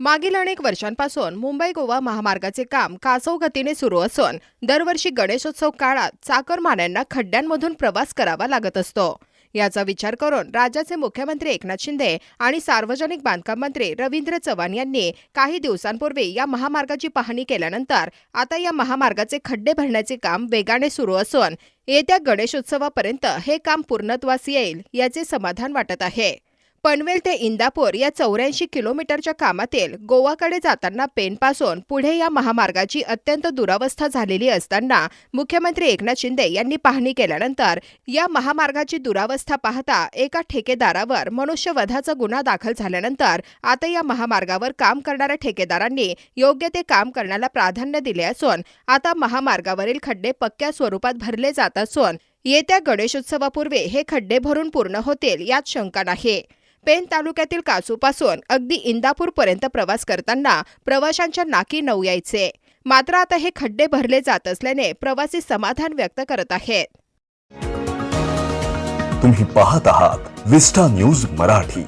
मागील अनेक वर्षांपासून मुंबई गोवा महामार्गाचे काम कासव गतीने सुरू असून दरवर्षी गणेशोत्सव काळात चाकरमान्यांना खड्ड्यांमधून प्रवास करावा लागत असतो. याचा विचार करून राज्याचे मुख्यमंत्री एकनाथ शिंदे आणि सार्वजनिक बांधकाम मंत्री रवींद्र चव्हाण यांनी काही दिवसांपूर्वी या महामार्गाची पाहणी केल्यानंतर आता या महामार्गाचे खड्डे भरण्याचे काम वेगाने सुरू असून येत्या गणेशोत्सवापर्यंत हे काम पूर्णत्वास येईल याचे समाधान वाटत आहे. पनवेल ते इंदापूर या चौऱ्याऐंशी किलोमीटरच्या कामातील गोवाकडे जाताना पेनपासून पुढे या महामार्गाची अत्यंत दुरावस्था झालेली असताना मुख्यमंत्री एकनाथ शिंदे यांनी पाहणी केल्यानंतर या महामार्गाची दुरावस्था पाहता एका ठेकेदारावर मनुष्यवधाचा गुन्हा दाखल झाल्यानंतर आता या महामार्गावर काम करणाऱ्या ठेकेदारांनी योग्य ते काम करण्याला प्राधान्य दिले असून आता महामार्गावरील खड्डे पक्क्या स्वरूपात भरले जात असून येत्या गणेशोत्सवापूर्वी हे खड्डे भरून पूर्ण होतील यात शंका नाही. पेन तालुक्यातील कासूपासून अगदी इंदापूरपर्यंत प्रवास करताना प्रवाशांच्या नाकी नऊ यायचे. मात्र आता हे खड्डे भरले जात असल्याने प्रवासी समाधान व्यक्त करत आहेत. तुम्ही पाहत आहात विस्टा न्यूज मराठी.